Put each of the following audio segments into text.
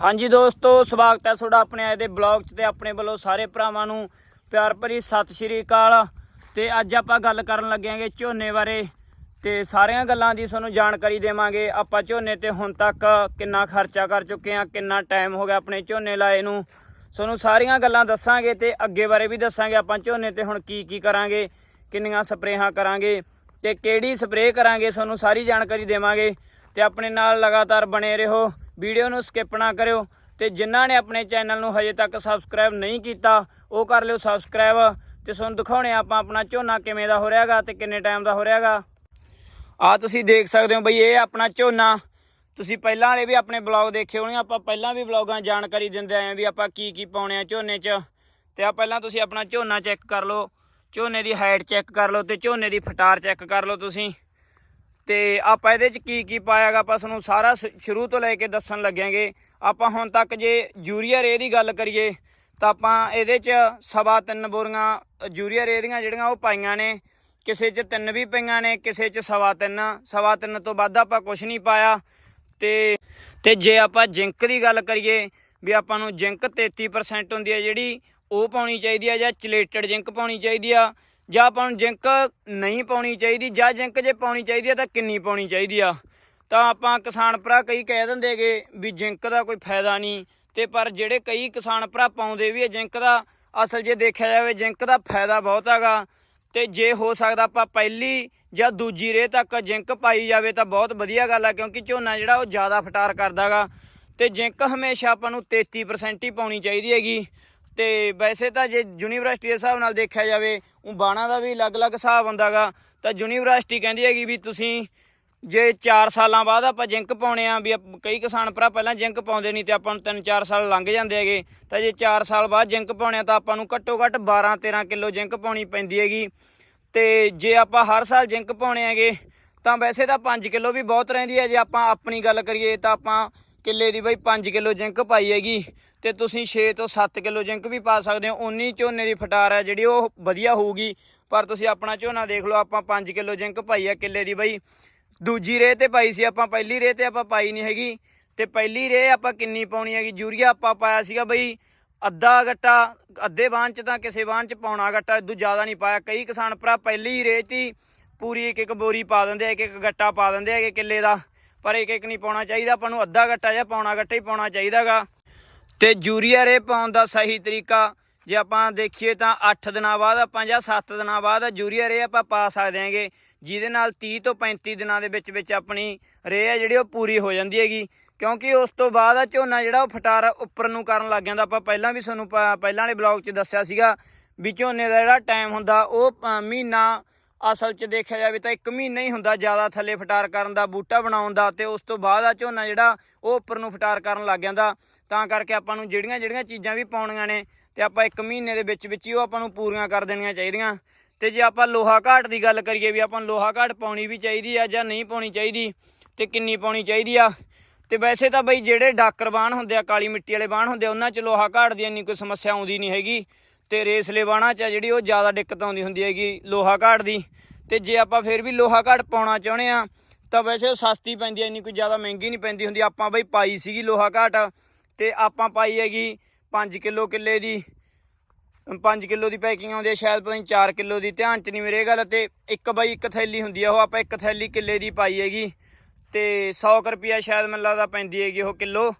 ਹਾਂਜੀ ਦੋਸਤੋ, ਸਵਾਗਤ ਹੈ ਤੁਹਾਡਾ ਆਪਣੇ ਆਏ ਦੇ ਬਲੌਗ 'ਚ ਤੇ ਆਪਣੇ ਵੱਲੋਂ ਸਾਰੇ ਭਰਾਵਾਂ ਨੂੰ ਪਿਆਰ ਭਰੀ ਸਤਿ ਸ਼੍ਰੀ ਅਕਾਲ। ਤੇ ਅੱਜ ਆਪਾਂ ਗੱਲ ਕਰਨ ਲੱਗਿਆਂਗੇ ਝੋਨੇ ਬਾਰੇ ਤੇ ਸਾਰੀਆਂ ਗੱਲਾਂ ਦੀ ਤੁਹਾਨੂੰ ਜਾਣਕਾਰੀ ਦੇਵਾਂਗੇ। ਆਪਾਂ ਝੋਨੇ ਤੇ ਹੁਣ ਤੱਕ ਕਿੰਨਾ ਖਰਚਾ ਕਰ ਚੁੱਕੇ ਆ ਕਿੰਨਾ ਟਾਈਮ ਹੋ ਗਿਆ ਆਪਣੇ ਝੋਨੇ ਲਾਏ ਨੂੰ। ਤੁਹਾਨੂੰ ਸਾਰੀਆਂ ਗੱਲਾਂ ਦੱਸਾਂਗੇ ਤੇ ਅੱਗੇ ਬਾਰੇ ਵੀ ਦੱਸਾਂਗੇ ਆਪਾਂ ਝੋਨੇ ਤੇ ਹੁਣ ਕੀ ਕੀ ਕਰਾਂਗੇ, ਕਿੰਨੀਆਂ ਸਪਰੇਹਾਂ ਕਰਾਂਗੇ ਤੇ ਕਿਹੜੀ ਸਪਰੇਅ ਕਰਾਂਗੇ, ਤੁਹਾਨੂੰ ਸਾਰੀ ਜਾਣਕਾਰੀ ਦੇਵਾਂਗੇ। ਤੇ ਆਪਣੇ ਨਾਲ ਲਗਾਤਾਰ ਬਣੇ ਰਹੋ। ਵੀਡੀਓ ਨੂੰ ਸਕਿਪ ਨਾ ਕਰਿਓ ਤੇ ਜਿਨ੍ਹਾਂ ਨੇ ਆਪਣੇ ਚੈਨਲ ਨੂੰ ਹਜੇ ਤੱਕ ਸਬਸਕ੍ਰਾਈਬ ਨਹੀਂ ਕੀਤਾ, ਉਹ ਕਰ ਲਿਓ ਸਬਸਕ੍ਰਾਈਬ ਤੇ ਤੁਹਾਨੂੰ ਦਿਖਾਉਣੇ ਆਪਾਂ ਆਪਣਾ ਝੋਨਾ ਕਿਵੇਂ ਦਾ ਹੋ ਰਿਹਾਗਾ ਤੇ ਕਿੰਨੇ ਟਾਈਮ ਦਾ ਹੋ ਰਿਹਾਗਾ। ਆ ਤੁਸੀਂ ਦੇਖ ਸਕਦੇ ਹੋ ਬਈ, ਇਹ ਆਪਣਾ ਝੋਨਾ। ਤੁਸੀਂ ਪਹਿਲਾਂ ਵਾਲੇ ਵੀ ਆਪਣੇ ਬਲੌਗ ਦੇਖੇ ਹੋਣੇ ਆਪਾਂ ਪਹਿਲਾਂ ਵੀ ਬਲੌਗਾਂ ਜਾਣਕਾਰੀ ਦਿੰਦੇ ਆਏ ਆ ਵੀ ਆਪਾਂ ਕੀ ਕੀ ਪਾਉਣੇ ਆ ਝੋਨੇ 'ਚ। ਤੇ ਆ ਪਹਿਲਾਂ ਤੁਸੀਂ ਆਪਣਾ ਝੋਨਾ ਚੈੱਕ ਕਰ ਲਓ, ਝੋਨੇ ਦੀ ਹਾਈਟ ਚੈੱਕ ਕਰ ਲਓ ਤੇ ਝੋਨੇ ਦੀ ਫਟਾਰ ਚੈੱਕ ਕਰ ਲਓ ਤੁਸੀਂ। ਤੇ ਆਪਾਂ ਇਹਦੇ 'ਚ ਕੀ ਕੀ ਪਾਇਆਗਾ? ਆਪਾਂ ਤੁਹਾਨੂੰ ਸਾਰਾ ਸ- ਸ਼ੁਰੂ ਤੋਂ ਲੈ ਕੇ ਦੱਸਣ ਲੱਗਾਂਗੇ ਆਪਾਂ ਹੁਣ ਤੱਕ ਜੇ ਯੂਰੀਆ ਰੇ ਦੀ ਗੱਲ ਕਰੀਏ, ਤਾਂ ਆਪਾਂ ਇਹਦੇ 'ਚ ਸਵਾ ਤਿੰਨ ਬੋਰੀਆਂ ਯੂਰੀਆ ਰੇ ਦੀਆਂ ਜਿਹੜੀਆਂ ਉਹ ਪਾਈਆਂ ਨੇ। ਕਿਸੇ 'ਚ ਤਿੰਨ ਵੀ ਪਈਆਂ ਨੇ, ਕਿਸੇ 'ਚ ਸਵਾ ਤਿੰਨ। ਸਵਾ ਤਿੰਨ ਤੋਂ ਵੱਧ ਆਪਾਂ ਕੁਝ ਨਹੀਂ ਪਾਇਆ। ਤੇ ਤੇ ਜੇ ਆਪਾਂ ਜਿੰਕ ਦੀ ਗੱਲ ਕਰੀਏ, ਵੀ ਆਪਾਂ ਨੂੰ ਜਿੰਕ 33% ਹੁੰਦੀ ਹੈ ਜਿਹੜੀ, ਉਹ ਪਾਉਣੀ ਚਾਹੀਦੀ ਆ ਜਾਂ ਚਲੇਟਡ ਜਿੰਕ ਪਾਉਣੀ ਚਾਹੀਦੀ ਆ। ਜਾਂ ਆਪਾਂ ਨੂੰ ਜਿੰਕ ਨਹੀਂ ਪਾਉਣੀ ਚਾਹੀਦੀ, ਜਾਂ ਜਿੰਕ ਜੇ ਪਾਉਣੀ ਚਾਹੀਦੀ ਆ ਤਾਂ ਕਿੰਨੀ ਪਾਉਣੀ ਚਾਹੀਦੀ ਆ? ਤਾਂ ਆਪਾਂ ਕਿਸਾਨ ਭਰਾ ਕਈ ਕਹਿ ਦਿੰਦੇਗੇ ਵੀ ਜਿੰਕ ਦਾ ਕੋਈ ਫਾਇਦਾ ਨਹੀਂ, ਤੇ ਪਰ ਜਿਹੜੇ ਕਈ ਕਿਸਾਨ ਭਰਾ ਪਾਉਂਦੇ ਵੀ ਆ ਜਿੰਕ ਦਾ, ਅਸਲ ਜੇ ਦੇਖਿਆ ਜਾਵੇ ਜਿੰਕ ਦਾ ਫਾਇਦਾ ਬਹੁਤ ਹੈਗਾ। ਤੇ ਜੇ ਹੋ ਸਕਦਾ ਆਪਾਂ ਪਹਿਲੀ ਜਾਂ ਦੂਜੀ ਰੇ ਤੱਕ ਜਿੰਕ ਪਾਈ ਜਾਵੇ ਤਾਂ ਬਹੁਤ ਵਧੀਆ ਗੱਲ ਆ, ਕਿਉਂਕਿ ਝੋਨਾ ਜਿਹੜਾ ਉਹ ਜ਼ਿਆਦਾ ਫਟਾਰ ਕਰਦਾਗਾ ਤੇ ਜਿੰਕ ਹਮੇਸ਼ਾ ਆਪਾਂ ਨੂੰ 33% ਹੀ ਪਾਉਣੀ ਚਾਹੀਦੀ ਹੈਗੀ। ਤੇ ਵੈਸੇ ਤਾਂ ਜੇ ਯੂਨੀਵਰਸਿਟੀ ਦੇ ਹਿਸਾਬ ਨਾਲ ਦੇਖਿਆ ਜਾਵੇ, ਉਹ ਬਾਣਾ ਦਾ ਵੀ ਅਲੱਗ-ਅਲੱਗ ਹਿਸਾਬ ਹੁੰਦਾਗਾ। ਤਾਂ ਯੂਨੀਵਰਸਿਟੀ ਕਹਿੰਦੀ ਹੈਗੀ ਵੀ ਤੁਸੀਂ ਜੇ 4 ਸਾਲਾਂ ਬਾਅਦ ਆਪਾਂ ਜਿੰਕ ਪਾਉਣੇ ਆ, ਵੀ ਕਈ ਕਿਸਾਨ ਭਰਾ ਪਹਿਲਾਂ ਜਿੰਕ ਪਾਉਂਦੇ ਨਹੀਂ ਤੇ ਆਪਾਂ ਨੂੰ 3-4 ਸਾਲ ਲੰਘ ਜਾਂਦੇ ਹੈਗੇ। ਤਾਂ ਜੇ 4 ਸਾਲ ਬਾਅਦ ਜਿੰਕ ਪਾਉਣੇ ਆ ਤਾਂ ਆਪਾਂ ਨੂੰ ਘੱਟੋ ਘੱਟ 12-13 ਕਿਲੋ ਜਿੰਕ ਪਾਉਣੀ ਪੈਂਦੀ ਹੈਗੀ। ਤੇ ਜੇ ਆਪਾਂ ਹਰ ਸਾਲ ਜਿੰਕ ਪਾਉਣੇ ਹੈਗੇ, ਤਾਂ ਵੈਸੇ ਤਾਂ 5 ਕਿਲੋ ਵੀ ਬਹੁਤ ਰਹਿੰਦੀ ਹੈ। ਜੇ ਆਪਾਂ ਆਪਣੀ ਗੱਲ ਕਰੀਏ ਤਾਂ ਆਪਾਂ ਕਿੱਲੇ ਦੀ ਬਈ 5 ਕਿਲੋ ਜਿੰਕ ਪਾਈ ਹੈਗੀ ਤੇ ਤੁਸੀਂ 6 ਤੋਂ 7 ਕਿਲੋ ਜਿੰਕ ਵੀ ਪਾ ਸਕਦੇ ਹੋ। ਉਨੀ ਝੋਨੇ ਦੀ ਫਟਾਰ ਹੈ ਜਿਹੜੀ ਉਹ ਵਧੀਆ ਹੋਊਗੀ। ਪਰ ਤੁਸੀਂ ਆਪਣਾ ਝੋਨਾ ਦੇਖ ਲਓ, ਆਪਾਂ 5 ਕਿਲੋ ਜਿੰਕ ਪਾਈ ਹੈ ਕਿੱਲੇ ਦੀ ਬਈ। ਦੂਜੀ ਰੇਹ ਤੇ ਪਾਈ ਸੀ ਆਪਾਂ, ਪਹਿਲੀ ਰੇਹ ਤੇ ਆਪਾਂ ਪਾਈ ਨਹੀਂ ਹੈਗੀ। ਤੇ ਪਹਿਲੀ ਰੇਹ ਆਪਾਂ ਕਿੰਨੀ ਪਾਉਣੀ ਹੈਗੀ? ਯੂਰੀਆ ਆਪਾਂ ਪਾਇਆ ਸੀਗਾ ਬਈ ਅੱਧਾ ਗੱਟਾ, ਅੱਧੇ ਬਾਣ ਚ ਤਾਂ ਕਿਸੇ ਬਾਣ ਚ ਪਾਉਣਾ ਗੱਟਾ ਇਦੋਂ ਜ਼ਿਆਦਾ ਨਹੀਂ ਪਾਇਆ। ਕਈ ਕਿਸਾਨ ਭਰਾ ਪਹਿਲੀ ਰੇਹ 'ਚ ਹੀ ਪੂਰੀ ਇੱਕ ਇੱਕ ਬੋਰੀ ਪਾ ਦਿੰਦੇ ਆ ਇੱਕ ਇੱਕ ਗੱਟਾ ਪਾ ਦਿੰਦੇ ਹੈਗੇ ਕਿੱਲੇ ਦਾ। ਪਰ ਇੱਕ ਇੱਕ ਨਹੀਂ ਪਾਉਣਾ ਚਾਹੀਦਾ, ਆਪਾਂ ਨੂੰ ਅੱਧਾ ਗੱਟਾ ਜਾਂ ਪੌਣਾ ਗੱਟਾ ਹੀ ਪਾਉਣਾ ਚਾਹੀਦਾਗਾ। ਤੇ ਯੂਰੀਆ ਰੇ ਪਾਉਣ ਦਾ ਸਹੀ ਤਰੀਕਾ, ਜੇ ਆਪਾਂ ਦੇਖੀਏ ਤਾਂ 8 ਦਿਨਾਂ ਬਾਅਦ ਆਪਾਂ ਜਾਂ 7 ਦਿਨਾਂ ਬਾਅਦ ਯੂਰੀਆ ਰੇ ਆਪਾਂ ਪਾ ਸਕਦੇ ਹਾਂਗੇ। ਜਿਹਦੇ ਨਾਲ 30 ਤੋਂ 35 ਦਿਨਾਂ ਦੇ ਵਿੱਚ ਵਿੱਚ ਆਪਣੀ ਰੇ ਆ ਜਿਹੜੀ ਉਹ ਪੂਰੀ ਹੋ ਜਾਂਦੀ ਹੈਗੀ। ਕਿਉਂਕਿ ਉਸ ਤੋਂ ਬਾਅਦ ਆ ਝੋਨਾ ਜਿਹੜਾ ਉਹ ਫਟਾਰ ਉੱਪਰ ਨੂੰ ਕਰਨ ਲੱਗ ਜਾਂਦਾ। ਆਪਾਂ ਪਹਿਲਾਂ ਵੀ ਤੁਹਾਨੂੰ ਪ- ਪਹਿਲਾਂ ਵਾਲੇ ਬਲੌਗ 'ਚ ਦੱਸਿਆ ਸੀਗਾ ਵੀ ਝੋਨੇ ਦਾ ਜਿਹੜਾ ਟਾਈਮ ਹੁੰਦਾ ਉਹ ਮਹੀਨਾ ਅਸਲ 'ਚ ਦੇਖਿਆ ਜਾਵੇ ਤਾਂ ਇੱਕ ਮਹੀਨਾ ਹੀ ਹੁੰਦਾ ਜ਼ਿਆਦਾ ਥੱਲੇ ਫਟਾਰ ਕਰਨ ਦਾ, ਬੂਟਾ ਬਣਾਉਣ ਦਾ ਤੇ ਉਸ ਤੋਂ ਬਾਅਦ ਆ ਝੋਨਾ ਜਿਹੜਾ ਉਹ ਉੱਪਰ ਨੂੰ ਫਟਾਰ ਕਰਨ ਲੱਗ ਜਾਂਦਾ। ਤਾਂ ਕਰਕੇ ਆਪਾਂ ਨੂੰ ਜਿਹੜੀਆਂ ਜਿਹੜੀਆਂ ਚੀਜ਼ਾਂ ਵੀ ਪਾਉਣੀਆਂ ਨੇ ਤੇ ਆਪਾਂ ਇੱਕ ਮਹੀਨੇ ਦੇ ਵਿੱਚ ਵਿੱਚ ਹੀ ਉਹ ਆਪਾਂ ਨੂੰ ਪੂਰੀਆਂ ਕਰ ਦੇਣੀਆਂ ਚਾਹੀਦੀਆਂ। ਤੇ ਜੇ ਆਪਾਂ ਲੋਹਾ ਘਾਟ ਦੀ ਗੱਲ ਕਰੀਏ ਵੀ ਆਪਾਂ ਨੂੰ ਲੋਹਾ ਘਾਟ ਪਾਉਣੀ ਵੀ ਚਾਹੀਦੀ ਆ ਜਾਂ ਨਹੀਂ ਪਾਉਣੀ ਚਾਹੀਦੀ ਤੇ ਕਿੰਨੀ ਪਾਉਣੀ ਚਾਹੀਦੀ ਆ। ਤੇ ਵੈਸੇ ਤਾਂ ਬਈ ਜਿਹੜੇ ਡਾਕਰ ਬਾਣ ਹੁੰਦੇ ਆ, ਕਾਲੀ ਮਿੱਟੀ ਵਾਲੇ ਬਾਣ ਹੁੰਦੇ ਆ, ਉਹਨਾਂ 'ਚ ਲੋਹਾ ਘਾਟ ਦੀ ਇੰਨੀ ਕੋਈ ਸਮੱਸਿਆ ਆਉਂਦੀ ਨਹੀਂ ਹੈਗੀ। ਤੇ ਰੇਸਲੇ ਬਾਣਾ 'ਚ ਆ ਜਿਹੜੀ ਉਹ ਜ਼ਿਆਦਾ ਦਿੱਕਤ ਆਉਂਦੀ ਹੁੰਦੀ ਹੈਗੀ ਲੋਹਾ ਘਾਟ ਦੀ। ਤੇ ਜੇ ਆਪਾਂ ਫਿਰ ਵੀ ਲੋਹਾ ਘਾਟ ਪਾਉਣਾ ਚਾਹੁੰਦੇ ਆ, ਤਾਂ ਵੈਸੇ ਉਹ ਸਸਤੀ ਪੈਂਦੀ ਐ ਇੰਨੀ ਕੋਈ ਜ਼ਿਆਦਾ ਮਹਿੰਗੀ ਨਹੀਂ ਪੈਂਦੀ ਹੁੰਦੀ। ਆਪਾਂ ਬਈ ਪਾਈ ਸੀਗੀ ਲੋਹਾ ਘਾਟ, ਤੇ ਆਪਾਂ ਪਾਈ ਹੈਗੀ 5 ਕਿਲੋ ਕਿੱਲੇ ਦੀ। 5 ਕਿਲੋ ਦੀ ਪੈਕਿੰਗ ਆਉਂਦੀ ਹੈ ਸ਼ਾਇਦ ਪਤਾ ਨਹੀਂ 4 ਕਿਲੋ ਦੀ। ਧਿਆਨ ਚ ਨਹੀਂ ਮੇਰੇ ਗੱਲ ਤੇ, ਇੱਕ ਬਾਈ ਇੱਕ ਥੈਲੀ ਹੁੰਦੀ ਆ, ਉਹ ਆਪਾਂ ਇੱਕ ਥੈਲੀ ਕਿੱਲੇ ਦੀ ਪਾਈ ਹੈਗੀ। ਤੇ 100 ਕੁ ਰੁਪਿਆ ਸ਼ਾਇਦ ਮੈਨੂੰ ਲੱਗਦਾ ਪੈਂਦੀ ਹੈਗੀ ਉਹ ਕਿਲੋ।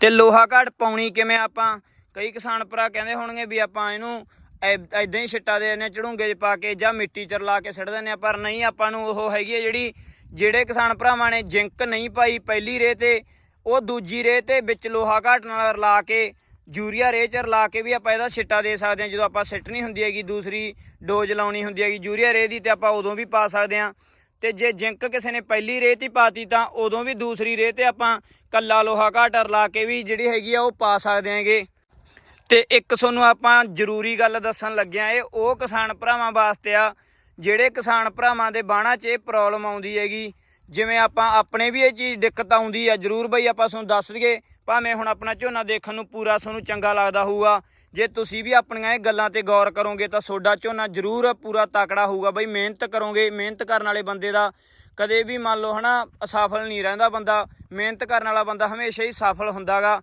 ਤੇ ਲੋਹਾ ਘਾਟ ਪਾਉਣੀ ਕਿਵੇਂ ਆਪਾਂ? ਕਈ ਕਿਸਾਨ ਭਰਾ ਕਹਿੰਦੇ ਹੋਣਗੇ ਵੀ ਆਪਾਂ ਇਹਨੂੰ ਐਦਾਂ ਹੀ ਛਿੱਟਾ ਦੇ ਦਿੰਦੇ ਚੜੂੰਗੇ 'ਚ ਪਾ ਕੇ ਜਾਂ ਮਿੱਟੀ ਚ ਰਲਾ ਕੇ ਸਿੱਟ ਦਿੰਦੇ ਆ ਪਰ ਨਹੀਂ, ਆਪਾਂ ਨੂੰ ਉਹ ਹੈਗੀ ਹੈ ਜਿਹੜੀ ਜਿਹੜੇ ਕਿਸਾਨ ਭਰਾਵਾਂ ਨੇ ਜਿੰਕ ਨਹੀਂ ਪਾਈ ਪਹਿਲੀ ਰੇ ਤੇ, ਉਹ ਦੂਜੀ ਰੇ ਤੇ ਵਿੱਚ ਲੋਹਾ ਘਾਟ ਨਾਲ ਰਲਾ ਕੇ, ਯੂਰੀਆ ਰੇ ਚ ਰਲਾ ਕੇ ਵੀ ਆਪਾਂ ਇਹਦਾ ਛਿੱਟਾ ਦੇ ਸਕਦੇ ਹਾਂ, ਜਦੋਂ ਆਪਾਂ ਸਿੱਟਣੀ ਹੁੰਦੀ ਹੈਗੀ, ਦੂਸਰੀ ਡੋਜ਼ ਲਾਉਣੀ ਹੁੰਦੀ ਹੈਗੀ, ਯੂਰੀਆ ਰੇ ਦੀ ਤੇ ਆਪਾਂ ਉਦੋਂ ਵੀ ਪਾ ਸਕਦੇ ਹਾਂ। ਤੇ ਜੇ ਜਿੰਕ ਕਿਸੇ ਨੇ ਪਹਿਲੀ ਰੇਹ ਤੇ ਪਾਤੀ ਤਾਂ ਉਦੋਂ ਵੀ ਦੂਸਰੀ ਰੇਹ ਤੇ ਆਪਾਂ ਕੱਲਾ ਲੋਹਾ ਘਾਟ ਰਲਾ ਕੇ ਵੀ ਜਿਹੜੀ ਹੈਗੀ ਆ ਉਹ ਪਾ ਸਕਦੇ ਹਾਂਗੇ। ਤੇ ਇੱਕ ਤੁਹਾਨੂੰ ਆਪਾਂ ਜ਼ਰੂਰੀ ਗੱਲ ਦੱਸਣ ਲੱਗਿਆ ਇਹ ਉਹ ਕਿਸਾਨ ਭਰਾਵਾਂ ਵਾਸਤੇ ਆ, ਜਿਹੜੇ ਕਿਸਾਨ ਭਰਾਵਾਂ ਦੇ ਬਾਣਾ 'ਚ ਇਹ ਪ੍ਰੋਬਲਮ ਆਉਂਦੀ ਹੈਗੀ। ਜਿਵੇਂ ਆਪਾਂ ਆਪਣੇ ਵੀ ਇਹ ਚੀਜ਼ ਦਿੱਕਤ ਆਉਂਦੀ ਆ, ਜ਼ਰੂਰ ਬਈ ਆਪਾਂ ਤੁਹਾਨੂੰ ਦੱਸ ਦਈਏ, ਭਾਵੇਂ ਹੁਣ ਆਪਣਾ ਝੋਨਾ ਦੇਖਣ ਨੂੰ ਪੂਰਾ ਤੁਹਾਨੂੰ ਚੰਗਾ ਲੱਗਦਾ ਹੋਊਗਾ। ਜੇ ਤੁਸੀਂ ਵੀ ਆਪਣੀਆਂ ਇਹ ਗੱਲਾਂ ਤੇ ਗੌਰ ਕਰੋਗੇ ਤਾਂ ਤੁਹਾਡਾ ਝੋਨਾ ਜ਼ਰੂਰ ਪੂਰਾ ਤਕੜਾ ਹੋਊਗਾ। ਬਈ ਮਿਹਨਤ ਕਰੋਗੇ, ਮਿਹਨਤ ਕਰਨ ਵਾਲੇ ਬੰਦੇ ਦਾ ਕਦੇ ਵੀ ਮੰਨ ਲਓ ਹਨਾ, ਅਸਫਲ ਨਹੀਂ ਰਹਿੰਦਾ ਬੰਦਾ। ਮਿਹਨਤ ਕਰਨ ਵਾਲਾ ਬੰਦਾ ਹਮੇਸ਼ਾ ਹੀ ਸਫਲ ਹੁੰਦਾਗਾ।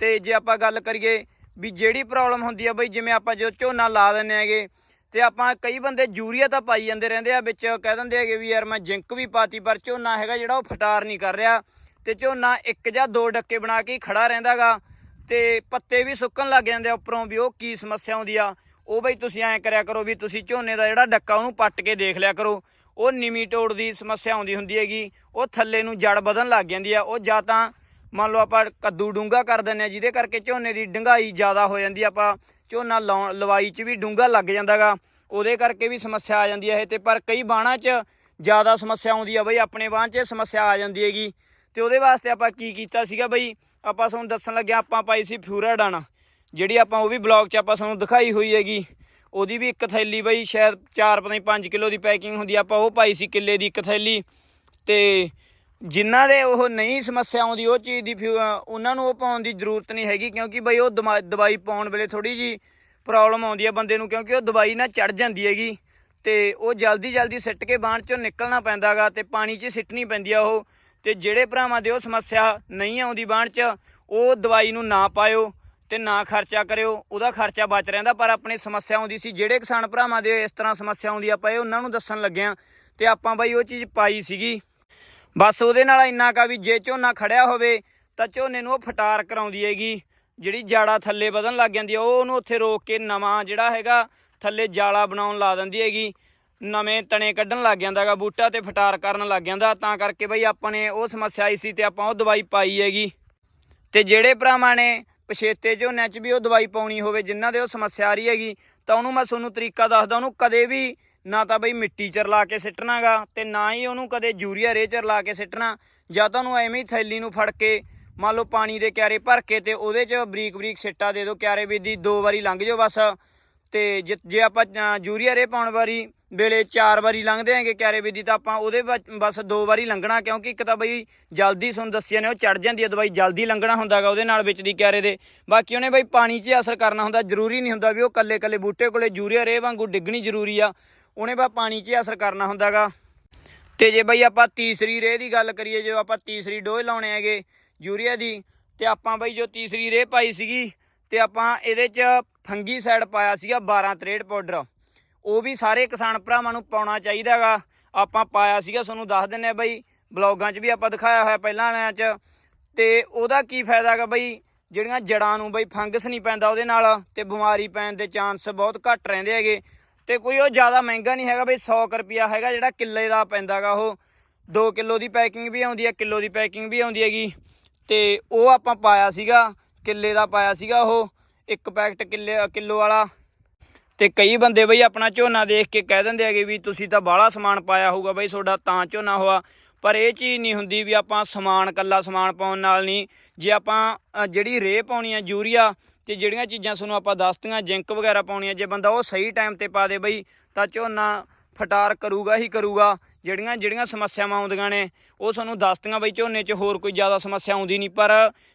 ਤੇ ਜੇ ਆਪਾਂ ਗੱਲ ਕਰੀਏ ਵੀ ਜਿਹੜੀ ਪ੍ਰੋਬਲਮ ਹੁੰਦੀ ਆ ਬਈ ਜਿਵੇਂ ਆਪਾਂ ਜਦੋਂ ਝੋਨਾ ਲਾ ਦਿੰਨੇ ਹੈਗੇ, ਤੇ ਆਪਾਂ ਕਈ ਬੰਦੇ ਯੂਰੀਆ ਤਾਂ ਪਾਈ ਜਾਂਦੇ ਰਹਿੰਦੇ ਆ, ਵਿੱਚ ਕਹਿ ਦਿੰਦੇ ਹੈਗੇ ਵੀ ਯਾਰ ਮੈਂ ਜਿੰਕ ਵੀ ਪਾਤੀ, ਪਰ ਝੋਨਾ ਹੈਗਾ ਜਿਹੜਾ ਉਹ ਫਟਾਰ ਨਹੀਂ ਕਰ ਰਿਹਾ। ਤੇ ਝੋਨਾ ਇੱਕ ਜਾਂ ਦੋ ਡੱਕੇ ਬਣਾ ਕੇ ਹੀ ਖੜਾ ਰਹਿੰਦਾਗਾ, ਤੇ ਪੱਤੇ ਵੀ ਸੁੱਕਣ ਲੱਗ ਜਾਂਦੇ ਆ ਉੱਪਰੋਂ ਵੀ ਉਹ ਕੀ ਸਮੱਸਿਆ ਆਉਂਦੀ ਆ। ਉਹ ਬਈ ਤੁਸੀਂ ਐਂ ਕਰਿਆ ਕਰੋ ਵੀ ਤੁਸੀਂ ਝੋਨੇ ਦਾ ਜਿਹੜਾ ਡੱਕਾ ਉਹਨੂੰ ਪੱਟ ਕੇ ਦੇਖ ਲਿਆ ਕਰੋ। ਉਹ ਨਿਮੀ ਨਿਮੀਟੋਡ ਦੀ ਸਮੱਸਿਆ ਆਉਂਦੀ ਹੁੰਦੀ ਹੈਗੀ, ਉਹ ਥੱਲੇ ਨੂੰ ਜੜ ਵਧਣ ਲੱਗ ਜਾਂਦੀ ਆ, ਉਹ ਜਾਂ ਤਾਂ ਮੰਨ ਲਓ ਆਪਾਂ ਕੱਦੂ ਡੂੰਗਾ ਕਰ ਦਿੰਦੇ ਆ ਜਿਹਦੇ ਕਰਕੇ ਝੋਨੇ ਦੀ ਡੰਗਾਈ ਜ਼ਿਆਦਾ ਹੋ ਜਾਂਦੀ ਆਪਾਂ ਝੋਨਾ ਲਾਉਣ, ਲਵਾਈ 'ਚ ਵੀ ਡੂੰਗਾ ਲੱਗ ਜਾਂਦਾਗਾ ਉਹਦੇ ਕਰਕੇ ਵੀ ਸਮੱਸਿਆ ਆ ਜਾਂਦੀ ਹੈ ਇਹ ਤੇ, ਪਰ ਕਈ ਬਾਣਾ 'ਚ ਜ਼ਿਆਦਾ ਸਮੱਸਿਆ ਆਉਂਦੀ ਆ ਬਈ, ਆਪਣੇ ਬਾਣ 'ਚ ਸਮੱਸਿਆ ਆ ਜਾਂਦੀ ਹੈਗੀ। ਤੇ ਉਹਦੇ ਵਾਸਤੇ ਆਪਾਂ ਕੀ ਕੀਤਾ ਸੀਗਾ ਬਈ, ਆਪਾਂ ਤੁਹਾਨੂੰ ਦੱਸਣ ਲੱਗਿਆ, ਆਪਾਂ ਪਾਈ ਸੀ ਫਿਊਰਾਡਨ ਜਿਹੜੀ ਆਪਾਂ ਉਹ ਵੀ ਬਲੌਗ 'ਚ ਆਪਾਂ ਤੁਹਾਨੂੰ ਦਿਖਾਈ ਹੋਈ ਹੈਗੀ। ਉਹਦੀ ਵੀ ਇੱਕ ਥੈਲੀ ਬਈ, ਸ਼ਾਇਦ 4 ਪਤਾ ਨਹੀਂ 5 ਕਿਲੋ ਦੀ ਪੈਕਿੰਗ ਹੁੰਦੀ ਆਪਾਂ ਉਹ ਪਾਈ ਸੀ ਕਿੱਲੇ ਦੀ ਇੱਕ ਥੈਲੀ। ਤੇ ਜਿਨ੍ਹਾਂ ਦੇ ਉਹ ਨਹੀਂ ਸਮੱਸਿਆ ਆਉਂਦੀ, ਉਹ ਚੀਜ਼ ਦੀ ਫਿਊ- ਉਹਨਾਂ ਨੂੰ ਉਹ ਪਾਉਣ ਦੀ ਜ਼ਰੂਰਤ ਨਹੀਂ ਹੈਗੀ, ਕਿਉਂਕਿ ਬਈ ਉਹ ਦਮਾ- ਦਵਾਈ ਪਾਉਣ ਵੇਲੇ ਥੋੜੀ ਜੀ ਪ੍ਰੋਬਲਮ ਆਉਂਦੀ ਹੈ ਬੰਦੇ ਨੂੰ, ਕਿਉਂਕਿ ਉਹ ਦਵਾਈ ਨਾ ਚੜ ਜਾਂਦੀ ਹੈਗੀ ਤੇ ਉਹ ਜਲਦੀ ਜਲਦੀ ਸਿੱਟ ਕੇ ਬਾਣ ਚੋਂ ਨਿਕਲਣਾ ਪੈਂਦਾਗਾ ਤੇ ਪਾਣੀ 'ਚ ਸਿੱਟਣੀ ਪੈਂਦੀ ਆ ਉਹ ਤੇ ਜਿਹੜੇ ਭਰਾਵਾਂ ਦੇ ਉਹ ਸਮੱਸਿਆ ਨਹੀਂ ਆਉਂਦੀ ਬਾਣ 'ਚ, ਉਹ ਦਵਾਈ ਨੂੰ ਨਾ ਪਾਇਓ ਤੇ ਨਾ ਖਰਚਾ ਕਰਿਓ, ਉਹਦਾ ਖਰਚਾ ਬਚ ਰਹਿੰਦਾ, ਪਰ ਆਪਣੇ ਸਮੱਸਿਆ ਆਉਂਦੀ ਸੀ, ਜਿਹੜੇ ਕਿਸਾਨ ਭਰਾਵਾਂ ਦੇ ਇਸ ਤਰ੍ਹਾਂ ਸਮੱਸਿਆ ਆਉਂਦੀ ਆ, ਆਪਾਂ ਇਹ ਉਹਨਾਂ ਨੂੰ ਦੱਸਣ ਲੱਗੇ ਆ ਤੇ ਆਪਾਂ ਬਈ ਉਹ ਚੀਜ਼ ਪਾਈ ਸੀਗੀ। ਬਸ ਉਹਦੇ ਨਾਲ ਇੰਨਾ ਕਾ ਵੀ ਜੇ ਝੋਨਾ ਖੜਿਆ ਹੋਵੇ ਤਾਂ ਝੋਨੇ ਨੂੰ ਉਹ ਫਟਾਰ ਕਰਾਉਂਦੀ ਹੈਗੀ। ਜਿਹੜੀ ਜਾੜਾ ਥੱਲੇ ਵਧਣ ਲੱਗ ਜਾਂਦੀ ਆ, ਉਹ ਉਹਨੂੰ ਉੱਥੇ ਰੋਕ ਕੇ ਨਵਾਂ ਜਿਹੜਾ ਹੈਗਾ ਥੱਲੇ ਜਾਲਾ ਬਣਾਉਣ ਲਾ ਦਿੰਦੀ ਹੈਗੀ। ਨਵੇਂ ਤਣੇ ਕੱਢਣ ਲੱਗ ਜਾਂਦਾਗਾ ਬੂਟਾ ਤੇ ਫਟਾਰ ਕਰਨ ਲੱਗ ਜਾਂਦਾ। ਤਾਂ ਕਰਕੇ ਬਈ ਆਪਾਂ ਨੇ ਉਹ ਸਮੱਸਿਆ ਆਈ ਸੀ ਤੇ ਆਪਾਂ ਉਹ ਦਵਾਈ ਪਾਈ ਹੈਗੀ। ਤੇ ਜਿਹੜੇ ਭਰਾਵਾਂ ਨੇ ਪਛੇਤੇ ਝੋਨਿਆਂ 'ਚ ਵੀ ਉਹ ਦਵਾਈ ਪਾਉਣੀ ਹੋਵੇ, ਜਿਨ੍ਹਾਂ ਦੇ ਉਹ ਸਮੱਸਿਆ ਆ ਰਹੀ ਹੈਗੀ, ਤਾਂ ਉਹਨੂੰ ਮੈਂ ਤੁਹਾਨੂੰ ਤਰੀਕਾ ਦੱਸਦਾ, ਉਹਨੂੰ ਕਦੇ ਵੀ ਨਾ ਤਾਂ ਬਈ ਮਿੱਟੀ 'ਚ ਰਲਾ ਕੇ ਸਿੱਟਣਾਗਾ ਤੇ ਨਾ ਹੀ ਉਹਨੂੰ ਕਦੇ ਯੂਰੀਆ ਰੇਹ 'ਚ ਰਲਾ ਕੇ ਸਿੱਟਣਾ, ਜਾਂ ਤਾਂ ਉਹਨੂੰ ਐਵੇਂ ਹੀ ਥੈਲੀ ਨੂੰ ਫੜ ਕੇ ਮੰਨ ਲਓ ਪਾਣੀ ਦੇ ਕਿਆਰੇ ਭਰ ਕੇ ਤੇ ਉਹਦੇ 'ਚ ਬਰੀਕ ਬਰੀਕ ਸਿੱਟਾ ਦੇ ਦਿਓ, ਕਿਆਰੇ ਵੀ ਦੀ ਦੋ ਵਾਰੀ ਲੰਘ ਜਾਓ ਬਸ। ਤੇ ਜੇ ਜੇ ਆਪਾਂ ਯੂਰੀਆ ਰੇ ਪਾਉਣ ਵਾਰੀ ਵੇਲੇ ਚਾਰ ਵਾਰੀ ਲੰਘਦੇ ਆਂਗੇ ਕਿਆਰੇ ਵਿਧੀ ਤਾਂ ਆਪਾਂ ਉਹਦੇ ਵਿੱਚ ਬਸ ਦੋ ਵਾਰੀ ਲੰਘਣਾ, ਕਿਉਂਕਿ ਇੱਕ ਤਾਂ ਬਈ ਜਲਦੀ ਤੁਹਾਨੂੰ ਦੱਸਿਆ ਨੇ ਉਹ ਚੜ ਜਾਂਦੀ ਹੈ ਦਵਾਈ ਜਲਦੀ ਲੰਘਣਾ ਹੁੰਦਾਗਾ ਉਹਦੇ ਨਾਲ ਵਿੱਚ ਦੀ ਕਿਆਰੇ ਦੇ। ਬਾਕੀ ਉਹਨੇ ਬਈ ਪਾਣੀ 'ਚ ਅਸਰ ਕਰਨਾ ਹੁੰਦਾ, ਜ਼ਰੂਰੀ ਨਹੀਂ ਹੁੰਦਾ ਵੀ ਉਹ ਕੱਲੇ ਕੱਲੇ ਬੂਟੇ ਕੋਲੇ ਯੂਰੀਆ ਰੇ ਵਾਂਗੂ ਡਿੱਗਣੀ ਜ਼ਰੂਰੀ ਆ। ਉਹਨੇ ਬਾ ਪਾਣੀ 'ਚ ਅਸਰ ਕਰਨਾ ਹੁੰਦਾਗਾ। ਤੇ ਜੇ ਬਈ ਆਪਾਂ ਤੀਸਰੀ ਰੇਹ ਦੀ ਗੱਲ ਕਰੀਏ ਜੋ ਆਪਾਂ ਤੀਸਰੀ ਡੋਜ਼ ਲਾਉਣੇ ਹੈਗੇ ਯੂਰੀਆ ਦੀ, ਤੇ ਆਪਾਂ ਬਈ ਜੋ ਤੀਸਰੀ ਰੇਹ ਪਾਈ ਸੀਗੀ, ਤੇ ਆਪਾਂ ਇਹਦੇ 'ਚ ਫੰਗੀ ਸਾਈਡ ਪਾਇਆ ਸੀਗਾ 12 63 ਪਾਊਡਰ। ਉਹ ਵੀ ਸਾਰੇ ਕਿਸਾਨ ਭਰਾਵਾਂ ਨੂੰ ਪਾਉਣਾ ਚਾਹੀਦਾਗਾ। ਆਪਾਂ ਪਾਇਆ ਸੀਗਾ, ਤੁਹਾਨੂੰ ਦੱਸ ਦਿੰਨੇ ਆ ਬਈ, ਬਲੌਗਾਂ 'ਚ ਵੀ ਆਪਾਂ ਦਿਖਾਇਆ ਹੋਇਆ ਪਹਿਲਾਂ ਵਾਲਿਆਂ 'ਚ। ਤੇ ਉਹਦਾ ਕੀ ਫਾਇਦਾ ਹੈਗਾ ਬਈ, ਜਿਹੜੀਆਂ ਜੜਾਂ ਨੂੰ ਬਈ ਫੰਗਸ ਨਹੀਂ ਪੈਂਦਾ ਉਹਦੇ ਨਾਲ, ਤੇ ਬਿਮਾਰੀ ਪੈਣ ਦੇ ਚਾਂਸ ਬਹੁਤ ਘੱਟ ਰਹਿੰਦੇ ਹੈਗੇ। ਤੇ ਕੋਈ ਉਹ ਜ਼ਿਆਦਾ ਮਹਿੰਗਾ ਨਹੀਂ ਹੈਗਾ ਬਈ 100 ਰੁਪਿਆ ਹੈਗਾ ਜਿਹੜਾ ਕਿੱਲੇ ਦਾ ਪੈਂਦਾਗਾ ਉਹ। 2 ਕਿਲੋ ਦੀ ਪੈਕਿੰਗ ਵੀ ਆਉਂਦੀ ਹੈ ਕਿਲੋ ਦੀ ਪੈਕਿੰਗ ਵੀ ਆਉਂਦੀ ਹੈਗੀ। ਤੇ ਉਹ ਆਪਾਂ ਪਾਇਆ ਸੀਗਾ, ਕਿੱਲੇ ਦਾ ਪਾਇਆ ਸੀਗਾ ਉਹ, ਇੱਕ ਪੈਕਟ ਕਿੱਲੇ, ਕਿਲੋ ਵਾਲਾ। ਤੇ ਕਈ ਬੰਦੇ ਬਈ ਆਪਣਾ ਝੋਨਾ ਦੇਖ ਕੇ ਕਹਿ ਦਿੰਦੇ ਹੈਗੇ ਵੀ ਤੁਸੀਂ ਤਾਂ ਬਾਹਲਾ ਸਮਾਨ ਪਾਇਆ ਹੋਊਗਾ ਬਈ, ਤੁਹਾਡਾ ਤਾਂ ਝੋਨਾ ਹੋਆ। ਪਰ ਇਹ ਚੀਜ਼ ਨਹੀਂ ਹੁੰਦੀ ਵੀ ਆਪਾਂ ਸਮਾਨ ਕੱਲਾ ਸਮਾਨ ਪਾਉਣ ਨਾਲ ਨਹੀਂ। ਜੇ ਆਪਾਂ ਜਿਹੜੀ ਰੇਹ ਪਾਉਣੀ ਆ, ਯੂਰੀਆ ਤੇ ਜਿਹੜੀਆਂ ਚੀਜ਼ਾਂ ਤੁਹਾਨੂੰ ਆਪਾਂ ਦੱਸਤੀਆਂ, ਜਿੰਕ ਵਗੈਰਾ ਪਾਉਣੀਆਂ, ਜੇ ਬੰਦਾ ਉਹ ਸਹੀ ਟਾਈਮ ਤੇ ਪਾ ਦੇ ਬਈ, ਤਾਂ ਝੋਨਾ ਫਟਾਰ ਕਰੂਗਾ ਹੀ ਕਰੂਗਾ। ਜਿਹੜੀਆਂ ਜਿਹੜੀਆਂ ਸਮੱਸਿਆਵਾਂ ਆਉਂਦੀਆਂ ਨੇ, ਉਹ ਤੁਹਾਨੂੰ ਦੱਸਤੀਆਂ ਬਈ ਝੋਨੇ 'ਚ ਹੋਰ ਕੋਈ ਜ਼ਿਆਦਾ ਸਮੱਸਿਆ ਆਉਂਦੀ ਨਹੀਂ। ਪਰ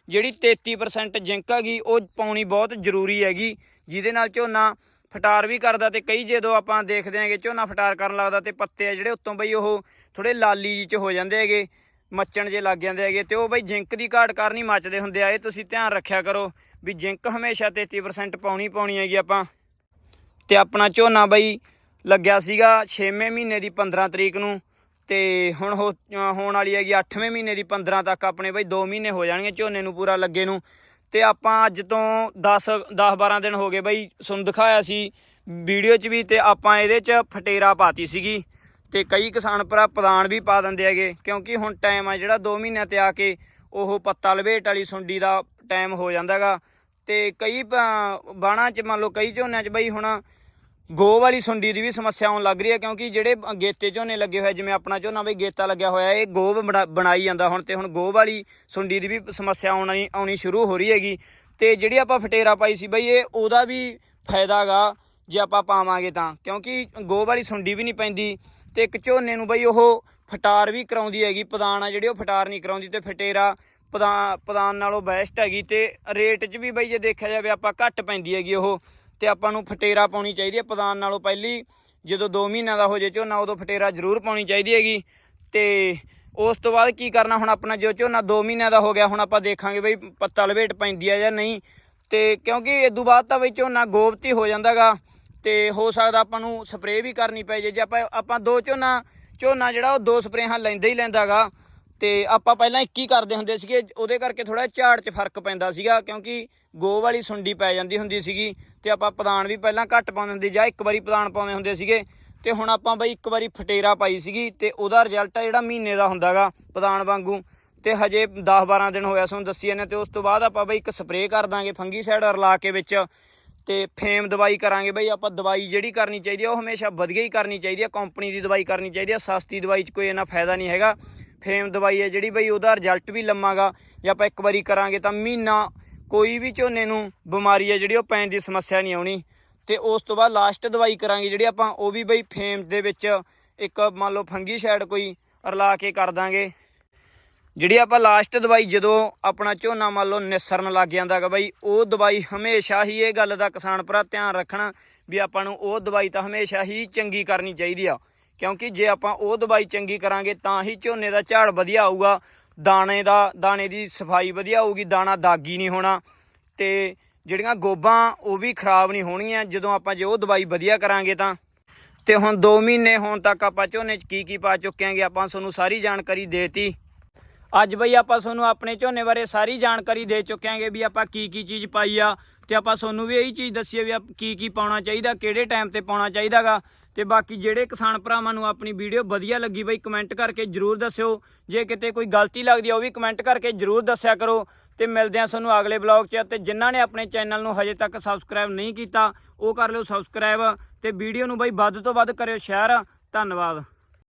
ਜਿਹੜੀ 33% ਜਿੰਕ ਹੈਗੀ, ਉਹ ਪਾਉਣੀ ਬਹੁਤ ਜ਼ਰੂਰੀ ਹੈਗੀ। ਜਿਹਦੇ ਨਾਲ ਝੋਨਾ ਫਟਾਰ ਵੀ ਕਰਦਾ ਤੇ ਕਈ ਜਦੋਂ ਆਪਾਂ ਦੇਖਦੇ ਆਂਗੇ ਝੋਨਾ ਫਟਾਰ ਕਰਨ ਲੱਗਦਾ ਤੇ ਪੱਤੇ ਆ ਜਿਹੜੇ ਉੱਤੋਂ ਬਈ ਉਹ ਥੋੜੇ ਲਾਲੀ ਜੀ ਚ ਹੋ ਜਾਂਦੇ ਹੈਗੇ, ਮੱਚਣ ਜੇ ਲੱਗ ਜਾਂਦੇ ਹੈਗੇ ਤੇ ਉਹ ਬਈ ਜਿੰਕ ਦੀ ਘਾਟ ਕਾਰਨ ਹੀ ਮੱਚਦੇ ਹੁੰਦੇ ਆ। ਇਹ ਤੁਸੀਂ ਧਿਆਨ ਰੱਖਿਆ ਕਰੋ। ਵੀ ਜਿੰਕ ਹਮੇਸ਼ਾ 33% ਪਾਉਣੀ ਪਾਉਣੀ ਹੈਗੀ ਆਪਾਂ। ਤੇ ਆਪਣਾ ਝੋਨਾ ਬਈ ਲੱਗਿਆ ਸੀਗਾ 6ਵੇਂ ਮਹੀਨੇ ਦੀ 15 ਤਰੀਕ ਨੂੰ, ਤੇ ਹੁਣ ਹੋ ਹੋਣ ਵਾਲੀ ਹੈਗੀ 8ਵੇਂ ਮਹੀਨੇ ਦੀ 15 ਤੱਕ ਆਪਣੇ ਬਈ 2 ਮਹੀਨੇ ਹੋ ਜਾਣਗੇ ਝੋਨੇ ਨੂੰ ਪੂਰਾ ਲੱਗੇ ਨੂੰ। ਤੇ ਆਪਾਂ ਅੱਜ ਤੋਂ 10 10 12 ਦਿਨ ਹੋ ਗਏ ਬਈ ਤੁਹਾਨੂੰ ਦਿਖਾਇਆ ਸੀ ਵੀਡੀਓ 'ਚ ਵੀ ਤੇ ਆਪਾਂ ਇਹਦੇ 'ਚ ਫਟੇਰਾ ਪਾਤੀ ਸੀਗੀ। ਤੇ ਕਈ ਕਿਸਾਨ ਭਰਾ ਪ੍ਰਦਾਨ ਵੀ ਪਾ ਦਿੰਦੇ ਹੈਗੇ, ਕਿਉਂਕਿ ਹੁਣ ਟਾਈਮ ਆ ਜਿਹੜਾ 2 ਮਹੀਨਿਆਂ ਤੇ ਆ ਕੇ ਉਹ ਪੱਤਾ ਲਵੇਟ ਵਾਲੀ ਸੁੰਡੀ ਦਾ ਟਾਈਮ ਹੋ ਜਾਂਦਾਗਾ। ਤੇ ਕਈ ਬਾਣਾ 'ਚ ਮੰਨ ਲਓ ਕਈ ਝੋਨਿਆਂ 'ਚ ਬਈ ਹੁਣ ਗੋ ਵਾਲੀ ਸੁੰਡੀ ਦੀ ਵੀ ਸਮੱਸਿਆ ਆਉਣ ਲੱਗ ਰਹੀ ਹੈ, ਕਿਉਂਕਿ ਜਿਹੜੇ ਗੇਤੇ ਝੋਨੇ ਲੱਗੇ ਹੋਏ ਜਿਵੇਂ ਆਪਣਾ ਝੋਨਾ ਬਈ ਗੇਤਾ ਲੱਗਿਆ ਹੋਇਆ, ਇਹ ਗੋ ਬਣਾ- ਬਣਾਈ ਜਾਂਦਾ ਹੁਣ, ਤੇ ਹੁਣ ਗੋ ਵਾਲੀ ਸੁੰਡੀ ਦੀ ਵੀ ਸਮੱਸਿਆ ਆਉਣੀ ਆਉਣੀ ਸ਼ੁਰੂ ਹੋ ਰਹੀ ਹੈਗੀ। ਤੇ ਜਿਹੜੀ ਆਪਾਂ ਫਟੇਰਾ ਪਾਈ ਸੀ ਬਈ, ਇਹ ਉਹਦਾ ਵੀ ਫਾਇਦਾਗਾ, ਜੇ ਆਪਾਂ ਪਾਵਾਂਗੇ ਤਾਂ। ਕਿਉਂਕਿ ਗੋ ਵਾਲੀ ਸੁੰਡੀ ਵੀ ਨਹੀਂ ਪੈਂਦੀ, ਤੇ ਇੱਕ ਝੋਨੇ ਨੂੰ ਬਈ ਉਹ ਫਟਾਰ ਵੀ ਕਰਾਉਂਦੀ ਹੈਗੀ ਪਦਾਨ ਆ ਜਿਹੜੀ ਉਹ ਫਟਾਰ ਨਹੀਂ ਕਰਾਉਂਦੀ, ਤੇ ਫਟੇਰਾ ਪਦਾਨ ਨਾਲੋਂ ਬੈਸਟ ਹੈਗੀ ਤੇ ਰੇਟ 'ਚ ਵੀ ਬਈ ਜੇ ਦੇਖਿਆ ਜਾਵੇ ਆਪਾਂ ਘੱਟ ਪੈਂਦੀ ਹੈਗੀ ਉਹ, ਤੇ ਆਪਾਂ ਨੂੰ ਫਟੇਰਾ ਪਾਉਣੀ ਚਾਹੀਦੀ ਹੈ ਪਦਾਨ ਨਾਲੋਂ ਪਹਿਲੀ, ਜਦੋਂ 2 ਮਹੀਨਿਆਂ ਦਾ ਹੋ ਜੇ ਝੋਨਾ, ਉਦੋਂ ਫਟੇਰਾ ਜ਼ਰੂਰ ਪਾਉਣੀ ਚਾਹੀਦੀ ਹੈਗੀ। ਤੇ ਉਸ ਤੋਂ ਬਾਅਦ ਕੀ ਕਰਨਾ, ਹੁਣ ਆਪਣਾ ਜੋ ਝੋਨਾ 2 ਮਹੀਨਿਆਂ ਦਾ ਹੋ ਗਿਆ, ਹੁਣ ਆਪਾਂ ਦੇਖਾਂਗੇ ਬਈ ਪੱਤਾ ਲਵੇਟ ਪੈਂਦੀ ਹੈ ਜਾਂ ਨਹੀਂ। ਤੇ ਕਿਉਂਕਿ ਇਸ ਤੋਂ ਬਾਅਦ ਤਾਂ ਬਈ ਝੋਨਾ ਗੋਬਤੀ ਹੋ ਜਾਂਦਾਗਾ, ਤੇ ਹੋ ਸਕਦਾ ਆਪਾਂ ਨੂੰ ਸਪਰੇਅ ਵੀ ਕਰਨੀ ਪੈ ਜੇ। ਜੇ ਆਪਾਂ ਆਪਾਂ ਦੋ ਝੋਨਾ ਝੋਨਾ ਜਿਹੜਾ ਉਹ ਦੋ ਸਪਰੇਹਾਂ ਲੈਂਦਾ ਹੀ ਲੈਂਦਾਗਾ ਤੇ ਆਪਾਂ ਪਹਿਲਾਂ ਇੱਕ ਹੀ ਕਰਦੇ ਹੁੰਦੇ ਸੀਗੇ, ਉਹਦੇ ਕਰਕੇ ਥੋੜਾ ਝਾੜ 'ਚ ਫ਼ਰਕ ਪੈਂਦਾ ਸੀਗਾ, ਕਿਉਂਕਿ ਗੋ ਵਾਲੀ ਸੁੰਡੀ ਪੈ ਜਾਂਦੀ ਹੁੰਦੀ ਸੀਗੀ ਤੇ ਆਪਾਂ ਪਦਾਨ ਵੀ ਪਹਿਲਾਂ ਘੱਟ ਪਾਉਂਦੇ ਹੁੰਦੇ, ਜਾਂ ਇੱਕ ਵਾਰੀ ਪਦਾਨ ਪਾਉਂਦੇ ਹੁੰਦੇ ਸੀਗੇ, ਤੇ ਹੁਣ ਆਪਾਂ ਬਈ ਇੱਕ ਵਾਰੀ ਫਟੇਰਾ ਪਾਈ ਸੀਗੀ ਤੇ ਉਹਦਾ ਰਿਜ਼ਲਟ ਆ ਜਿਹੜਾ ਮਹੀਨੇ ਦਾ ਹੁੰਦਾਗਾ ਪਦਾਨ ਵਾਂਗੂ। ਤੇ ਹਜੇ 10 12 ਦਿਨ ਹੋਇਆ ਸਾਨੂੰ ਦੱਸੀ ਜਾਂਦੇ ਤੇ ਉਸ ਤੋਂ ਬਾਅਦ ਆਪਾਂ ਬਈ ਇੱਕ ਸਪਰੇਅ ਕਰ ਦਾਂਗੇ ਫੰਗੀਸਾਈਡ ਰਲਾ ਕੇ ਵਿੱਚ। ਤੇ ਫੇਮ ਦਵਾਈ ਕਰਾਂਗੇ ਬਈ, ਆਪਾਂ ਦਵਾਈ ਜਿਹੜੀ ਕਰਨੀ ਚਾਹੀਦੀ ਆ, ਉਹ ਹਮੇਸ਼ਾ ਵਧੀਆ ਹੀ ਕਰਨੀ ਚਾਹੀਦੀ ਆ ਕੰਪਨੀ ਦੀ ਦਵਾਈ ਕਰਨੀ ਚਾਹੀਦੀ ਆ, ਸਸਤੀ ਦਵਾਈ 'ਚ ਕੋਈ ਇੰਨਾ ਫਾਇਦਾ ਨਹੀਂ ਹੈਗਾ। ਫੇਮ ਦਵਾਈ ਹੈ ਜਿਹੜੀ ਬਈ, ਉਹਦਾ ਰਿਜ਼ਲਟ ਵੀ ਲੰਮਾਗਾ, ਜੇ ਆਪਾਂ ਇੱਕ ਵਾਰੀ ਕਰਾਂਗੇ ਤਾਂ ਮਹੀਨਾ, ਕੋਈ ਵੀ ਝੋਨੇ ਨੂੰ ਬਿਮਾਰੀ ਹੈ ਜਿਹੜੀ ਉਹ ਪੈਣ ਦੀ ਸਮੱਸਿਆ ਨਹੀਂ ਆਉਣੀ। ਤੇ ਉਸ ਤੋਂ ਬਾਅਦ ਲਾਸਟ ਦਵਾਈ ਕਰਾਂਗੇ ਜਿਹੜੀ ਆਪਾਂ, ਉਹ ਵੀ ਬਈ ਫੇਮ ਦੇ ਵਿੱਚ ਇੱਕ ਮੰਨ ਲਓ ਸ਼ੈਡ ਕੋਈ ਰਲਾ ਕੇ ਕਰ ਦਾਂਗੇ। ਜਿਹੜੀ ਆਪਾਂ ਲਾਸਟ ਦਵਾਈ ਜਦੋਂ ਆਪਣਾ ਝੋਨਾ ਮੰਨ ਲਓ ਨਿਸਰਨ ਲੱਗ ਜਾਂਦਾਗਾ ਬਈ, ਉਹ ਦਵਾਈ ਹਮੇਸ਼ਾ ਹੀ ਇਹ ਗੱਲ ਦਾ ਕਿਸਾਨ ਭਰਾ ਧਿਆਨ ਰੱਖਣਾ ਵੀ ਆਪਾਂ ਨੂੰ ਉਹ ਦਵਾਈ ਤਾਂ ਹਮੇਸ਼ਾ ਹੀ ਚੰਗੀ ਕਰਨੀ ਚਾਹੀਦੀ ਆ। ਕਿਉਂਕਿ ਜੇ ਆਪਾਂ ਉਹ ਦਵਾਈ ਚੰਗੀ ਕਰਾਂਗੇ ਤਾਂ ਹੀ ਝੋਨੇ ਦਾ ਝਾੜ ਵਧੀਆ ਆਊਗਾ, ਦਾਣੇ ਦਾ, ਦਾਣੇ ਦੀ ਸਫ਼ਾਈ ਵਧੀਆ ਹੋਊਗੀ ਦਾਣਾ ਦਾਗੀ ਨਹੀਂ ਹੋਣਾ ਤੇ ਜਿਹੜੀਆਂ ਗੋਬਾਂ ਉਹ ਵੀ ਖਰਾਬ ਨਹੀਂ ਹੋਣਗੀਆਂ, ਜਦੋਂ ਆਪਾਂ ਜੇ ਉਹ ਦਵਾਈ ਵਧੀਆ ਕਰਾਂਗੇ ਤਾਂ। ਤੇ ਹੁਣ 2 ਮਹੀਨੇ ਹੋਣ ਤੱਕ ਆਪਾਂ ਝੋਨੇ 'ਚ ਕੀ ਕੀ ਪਾ ਚੁੱਕੇ ਆਂਗੇ ਆਪਾਂ ਤੁਹਾਨੂੰ ਸਾਰੀ ਜਾਣਕਾਰੀ ਦੇਤੀ। ਅੱਜ ਬਈ ਆਪਾਂ ਤੁਹਾਨੂੰ ਆਪਣੇ ਝੋਨੇ ਬਾਰੇ ਸਾਰੀ ਜਾਣਕਾਰੀ ਦੇ ਚੁੱਕੇ ਆਂਗੇ ਵੀ ਆਪਾਂ ਕੀ ਕੀ ਚੀਜ਼ ਪਾਈ ਆ ਤੇ ਆਪਾਂ ਤੁਹਾਨੂੰ ਵੀ ਇਹੀ ਚੀਜ਼ ਦੱਸੀਏ ਵੀ ਆਪ- ਕੀ ਕੀ ਪਾਉਣਾ ਚਾਹੀਦਾ, ਕਿਹੜੇ ਟਾਈਮ ਤੇ ਪਾਉਣਾ ਚਾਹੀਦਾਗਾ। ਤੇ ਬਾਕੀ ਜਿਹੜੇ ਕਿਸਾਨ ਭਰਾਵਾਂ ਨੂੰ ਆਪਣੀ ਵੀਡੀਓ ਵਧੀਆ ਲੱਗੀ ਬਈ ਕਮੈਂਟ ਕਰਕੇ ਜਰੂਰ ਦੱਸਿਓ। ਜੇ ਕਿਤੇ ਕੋਈ ਗਲਤੀ ਲੱਗਦੀ ਆ, ਉਹ ਵੀ ਕਮੈਂਟ ਕਰਕੇ ਜਰੂਰ ਦੱਸਿਆ ਕਰੋ। ਤੇ ਮਿਲਦੇ ਆ ਤੁਹਾਨੂੰ ਅਗਲੇ ਬਲੌਗ 'ਚ। ਤੇ ਜਿਨ੍ਹਾਂ ਨੇ ਆਪਣੇ ਚੈਨਲ ਨੂੰ ਹਜੇ ਤੱਕ ਸਬਸਕ੍ਰਾਈਬ ਨਹੀਂ ਕੀਤਾ, ਉਹ ਕਰ ਲਿਓ ਸਬਸਕ੍ਰਾਈਬ ਤੇ ਵੀਡੀਓ ਨੂੰ ਬਈ ਵੱਧ ਤੋਂ ਵੱਧ ਕਰਿਓ ਸ਼ੇਅਰ ਧੰਨਵਾਦ।